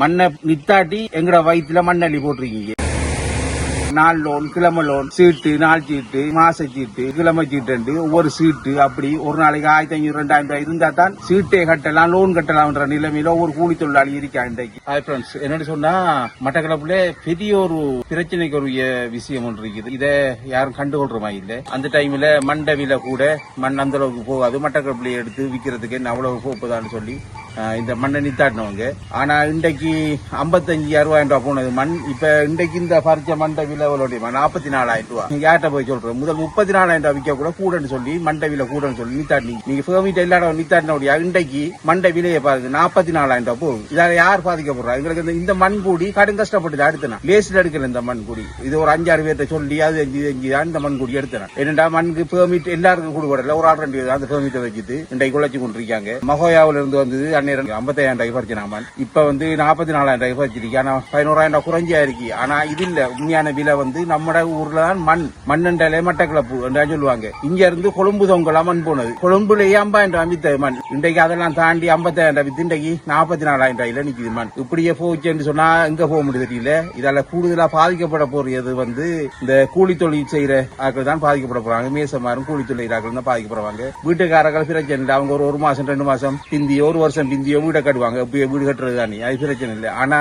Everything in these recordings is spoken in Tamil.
மண்ணை நித்தாட்டி எங்கட வயிற்றுல மண்ணள்ளி போட்டிருக்கீங்க. நாள் லோன் கிழமை லோன் சீட்டு நாள் சீட்டு மாச சீட்டு கிழமை சீட்டு ஒவ்வொரு சீட்டு அப்படி ஒரு நாளைக்கு ஆயிரத்தி ஐநூறு ரெண்டாயிரம் ரூபாய் இருந்தா தான் சீட்டை கட்டலாம் லோன் கட்டலாம்ன்ற நிலைமையில ஒவ்வொரு கூலி தொழிலாளி இருக்கா இன்றைக்கு. ஹாய் ஃப்ரெண்ட்ஸ் என்னன்னு சொன்னா மட்டக்களப்புல பெரிய ஒரு பிரச்சனைக்கு ஒரு விஷயம் ஒன்று இருக்குது. இதை யாரும் கண்டுகொள்ற மாதிரி இல்லை. அந்த டைம்ல மண்டை விலை கூட மண் அந்த அளவுக்கு போகாது. மட்டக்களப்புல எடுத்து விற்கிறதுக்கு என்ன அவ்வளவு போகுதான்னு சொல்லி இந்த மண்ணை நித்தாட்டினவங்க ஆனா இன்றைக்கு ஐம்பத்தஞ்சு அறுபதாயிரம் ரூபாய் போனது மண். இப்ப இன்றைக்கு இந்த பறிச்ச மண்டை விலை எவ்வளவு நாற்பத்தி நாலாயிரம் ரூபாய். நீங்க யார்கிட்ட போய் சொல்றேன் முதல் முப்பத்தி நாலாயிரம் ரூபாய் விற்க கூட கூடன்னு சொல்லி மண்டை விலை கூடன்னு சொல்லி நித்தாட்டினீங்க நீங்க ஃபேமிட்ட இல்லாத நித்தாட்டினோடைய? இன்றைக்கு மண்டை விலையை பாருங்க நாற்பத்தி நாலாயிரம் ரூபாய் போகும் இதால யார் பாதிக்கப்படுறா? எங்களுக்கு இந்த- இந்த மண் கூடி கடும் கஷ்டப்பட்டு அடுத்தனா லேசில் எடுக்கல இந்த மண் கூடி. இது ஒரு அஞ்சாறு பேர்த்த சொல்லி அது அஞ்சு அஞ்சு தான் இந்த மண் கூடி எடுத்தேன் என்னடா மண்ணுக்கு ஃபேமிட் எல்லாருக்கும் கொடுக்கறல ஒரு ஆள் ரெண்டு பேர் அந்த ஃபேமிட்டை வச்சுட்டு இன்றைக்கு குழச்சி கொண்டிருக்காங்க. மகோயாவில இருந்து வந்தது அந்நேரம் ஐம்பத்தாயிரம் ரூபாய் பறிச்சு மண். இப்ப வந்து நாற்பத்தி நாலாயிரம் ரூபாய் பறிச்சிருக்கு ஆனா பதினோராயிரம் ரூபாய் குறைஞ்சா இருக்கு. ஆனா இது இல்ல. உண்மையான விலை வந்து நம்ம ஊர்ல தான் மண். மண்ணண்டாலே மட்டக்கிளப்பு என்றா சொல்லுவாங்க. இங்க இருந்து கொழும்பு தொங்கலாம் மண் போனது. கொழும்புலேயே ஐம்பதாயிரம் ரூபாய் வித்த மண். இன்றைக்கு அதெல்லாம் தாண்டி ஐம்பத்தாயிரம் ரூபாய் வித்து இன்றைக்கு நாற்பத்தி நாலாயிரம் ரூபாயில நிக்குது மண். இப்படியே போச்சுன்னு சொன்னா எங்க போக முடியுது தெரியல. இதால கூடுதலா பாதிக்கப்பட போறது வந்து இந்த கூலி தொழில் செய்யற ஆட்கள் தான் பாதிக்கப்பட போறாங்க. மேசமாரும் கூலி தொழில் ஆட்கள் தான் பாதிக்கப்படுவாங்க. வீட்டுக்காரர்கள் பிரச்சனை அவங்க ஒரு ஒரு மாசம் ரெண்டு மாசம் பிந்தி ஒரு வருஷம் இந்திய வீடை கட்டுவாங்க. இப்ப வீடு கட்டுறது தானே. அது பிரச்சனை இல்லை. ஆனா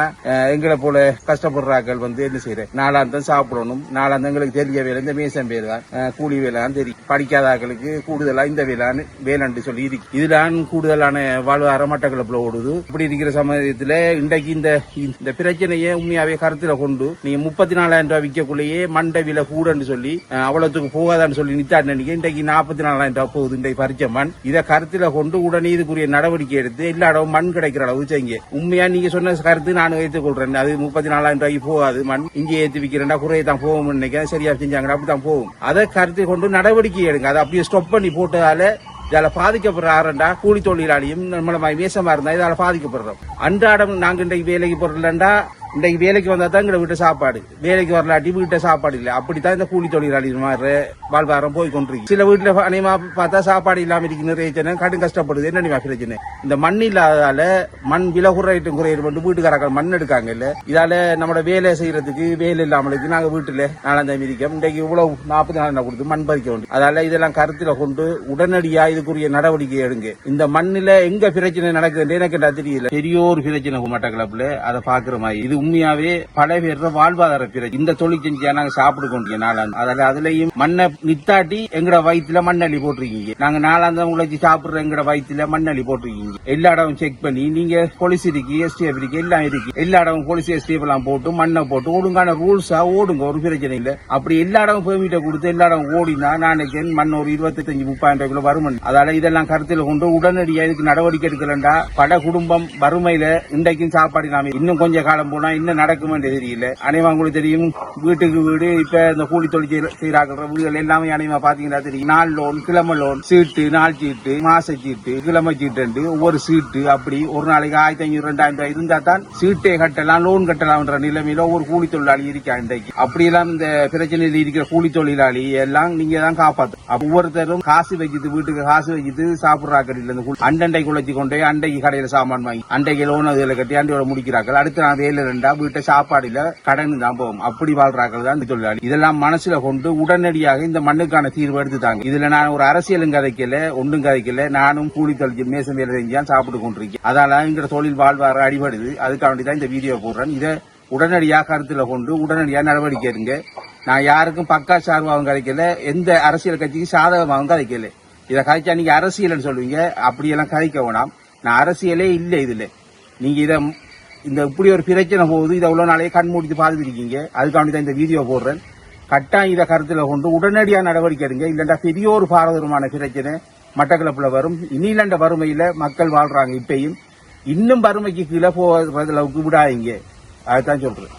எங்களை போல கஷ்டப்படுற ஆட்கள் வந்து என்ன செய்யற நாலாந்தம் சாப்பிடணும். நாலாந்தம் எங்களுக்கு தெரிய வேலை இந்த மேசம் வேலை தான். கூலி வேலை தான் தெரியும். படிக்காத ஆக்களுக்கு கூடுதலா இந்த வேலைன்னு வேலைன்னு சொல்லி இருக்கு. இதுதான் கூடுதலான வாழ்வார மட்டக்களப்புல ஓடுது. இப்படி இருக்கிற சமயத்துல இன்றைக்கு இந்த இந்த பிரச்சனையை உண்மையாவே கருத்துல கொண்டு நீங்க முப்பத்தி நாலாயிரம் ரூபாய் விற்கக்குள்ளேயே மண்டை விலை கூடன்னு சொல்லி அவ்வளவுக்கு போகாதான்னு சொல்லி நித்தாட்டு இன்றைக்கு நாற்பத்தி நாலாயிரம் ரூபாய் போகுது இன்றைக்கு பரிச்சமன் இதை கருத்துல கொண்டு உடனே இதுக்குரிய நடவடிக்கை எடுத்து எல்லா அளவு மண் கிடைக்கிற அளவு செய்யுங்க. உண்மையா நீங்க சொன்ன கருத்து நான் ஏற்றுக் கொள்றேன் அது முப்பத்தி நாலாயிரம் ரூபாய்க்கு போகாது. மண் இங்கே ஏத்தி விக்கிறேன்டா குறையை தான் போகும் நினைக்கிறேன். சரியா செஞ்சாங்க அப்படித்தான் போகும். அதை கருத்தில் கொண்டு நடவடிக்கை எடுங்க. அதை அப்படியே ஸ்டாப் பண்ணி போட்டதால இதால பாதிக்கப்படுற ஆரண்டா கூலி தொழிலாளியும் நம்மள மாதிரி மேசமா இருந்தா இதால பாதிக்கப்படுறோம். அன்றாடம் நாங்க இன்றைக்கு வேலைக்கு போறலண்டா இன்றைக்கு வேலைக்கு வந்தா தான் எங்களை வீட்டு சாப்பாடு. வேலைக்கு வரலாட்டி வீட்டை சாப்பாடு இல்லை. அப்படித்தான் இந்த கூலி தொழிலாளி மாதிரி வாழ்வாரம் போய் கொண்டிருக்கு. சில வீட்டுல அனைமா பார்த்தா சாப்பாடு இல்லாம இருக்கு நிறைய கடும் கஷ்டப்படுது. என்ன பிரச்சனை? இந்த மண் இல்லாததால மண் விலை குறையிட்டும் குறையிட்டு வந்து வீட்டுக்காரர்கள் மண் எடுக்காங்க இல்ல. இதால நம்மளோட வேலை செய்யறதுக்கு வேலை இல்லாமலுக்கு நாங்க வீட்டுல நாலாம் மிதிக்கம் இன்றைக்கு இவ்வளவு நாற்பது நாள் கொடுத்து மண் பறிக்க வேண்டும் அதால இதெல்லாம் கருத்துல கொண்டு உடனடியா இதுக்குரிய நடவடிக்கை எடுங்க. இந்த மண்ணில் எங்க பிரச்சனை நடக்குதுன்னு எனக்கு என்ன தெரியல. பெரிய ஒரு பிரச்சனை மட்டக்களப்புல அதை பாக்குற மாதிரி. இது உண்மையாவே பல பேர் வாழ்வாதார பிரச்சனை இந்த தொழில் செஞ்சா நாங்க சாப்பிட்டு கொண்டிருக்கோம் நாளாந்து அதில் அதுலயும் மண்ணை நித்தாட்டி எங்கட வயிற்றுல மண்ணள்ளி போட்டிருக்கீங்க. நாங்க நாளாந்தம் உழைச்சி சாப்பிடுற எங்கட வயிற்றுல மண்ணள்ளி போட்டிருக்கீங்க. எல்லா இடமும் செக் பண்ணி நீங்க போலீஸ் இருக்கு எஸ்டிஎஃப் இருக்கு எல்லாம் இருக்கு. எல்லா இடமும் போலீஸ் எஸ்டிஎஃப் எல்லாம் போட்டு மண்ணை போட்டு ஒழுங்கான ரூல்ஸா ஓடுங்க ஒரு பிரச்சனை இல்ல. அப்படி எல்லா இடமும் பெர்மிட்ட கொடுத்து எல்லா இடம் ஓடினா நாளைக்கு மண் ஒரு இருபத்தஞ்சு முப்பாயிரம் ரூபாய்க்குள்ள வரும் அதால இதெல்லாம் கருத்தில் கொண்டு உடனடியாக இதுக்கு நடவடிக்கை எடுக்கலண்டா. பல குடும்பம் வறுமையில இன்றைக்கும் சாப்பாடு இல்லாம இன்னும் கொஞ்சம் காலம் போனா இன்னும் நடக்குமே தெரியல. அனைவா உங்களுக்கு தெரியும் வீட்டுக்கு வீடு இப்ப இந்த கூலி தொழில் செய்ற- வீடுகள் எல்லாமே அனைவா பாத்தீங்கன்னா தெரியும். நாள் லோன் கிழமை லோன் சீட்டு நாள் சீட்டு மாச சீட்டு கிழமை சீட்டு ஒவ்வொரு சீட்டு அப்படி ஒரு நாளைக்கு ஆயிரத்தி ஐநூறு ரெண்டாயிரம் ரூபாய் இருந்தா தான் சீட்டை கட்டலாம் லோன் கட்டலாம்ன்ற நிலைமையில ஒவ்வொரு கூலி தொழிலாளி இருக்கா இன்றைக்கு. அப்படியெல்லாம் இந்த பிரச்சனையில் இருக்கிற கூலி தொழிலாளி எல்லாம் நீங்க தான் காப்பாத்து. ஒவ்வொருத்தரும் காசு வச்சுட்டு வீட்டுக்கு காசு வச்சுட்டு சாப்பிடுறா கடையில் இருந்து அண்டண்டை குழைச்சி கொண்டு அண்டைக்கு கடையில சாமான் வாங்கி அண்டைக்கு லோன் அதில் கட்டி அண்டையோட முடிக்கிறார்கள். அடுத்த நாள் வேலை ரெண்டா வீட்டை சாப்பாடு இல்ல கடன் தான் போகும். அப்படி வாழ்றார்கள் தான் இந்த தொழிலாளி. இதெல்லாம் மனசுல கொண்டு உடனடியாக இந்த மண்ணுக்கான தீர்வு எடுத்துட்டாங்க. இதுல நான் ஒரு அரசியலும் கதைக்கல ஒன்றும் கதைக்கல. நானும் கூலி தொழில் மேசம் வேலை செஞ்சான் சாப்பிட்டு கொண்டிருக்கேன். அதனால எங்க தொழில் வாழ்வார அடிபடுது. அதுக்காண்டி தான் இந்த வீடியோ போடுறேன். இதை உடனடியாக கருத்துல கொண்டு உடனடியாக நடவடிக்கை எடுங்க. நான் யாருக்கும் பக்கா சார்பாகவும் கிடைக்கல எந்த அரசியல் கட்சிக்கு சாதகமாகவும் கிடைக்கல இதை கதைச்சா நீங்க அரசியல்னு சொல்லுவீங்க. அப்படியெல்லாம் கதைக்க வேணாம். நான் அரசியலே இல்லை இதுல. நீங்க இதை இந்த இப்படி ஒரு பிரச்சனை போகுது இதை உள்ள நாளையே கண் மூடிட்டு பார்த்துருக்கீங்க அதுக்காண்டி தான் இந்த வீடியோ போடுறேன். கட்டாயம் இதை கருத்தில் கொண்டு உடனடியாக நடவடிக்கை எடுங்க. இல்லைண்டா பெரிய ஒரு பாரதூரமான பிரச்சனை. மட்டக்களப்பில் வரும். இனி இல்லைண்ட வறுமையில் மக்கள் வாழ்றாங்க இப்பையும். இன்னும் வறுமைக்கு கீழே போகிற அளவுக்கு விடாதீங்க. அதுதான் சொல்கிறேன்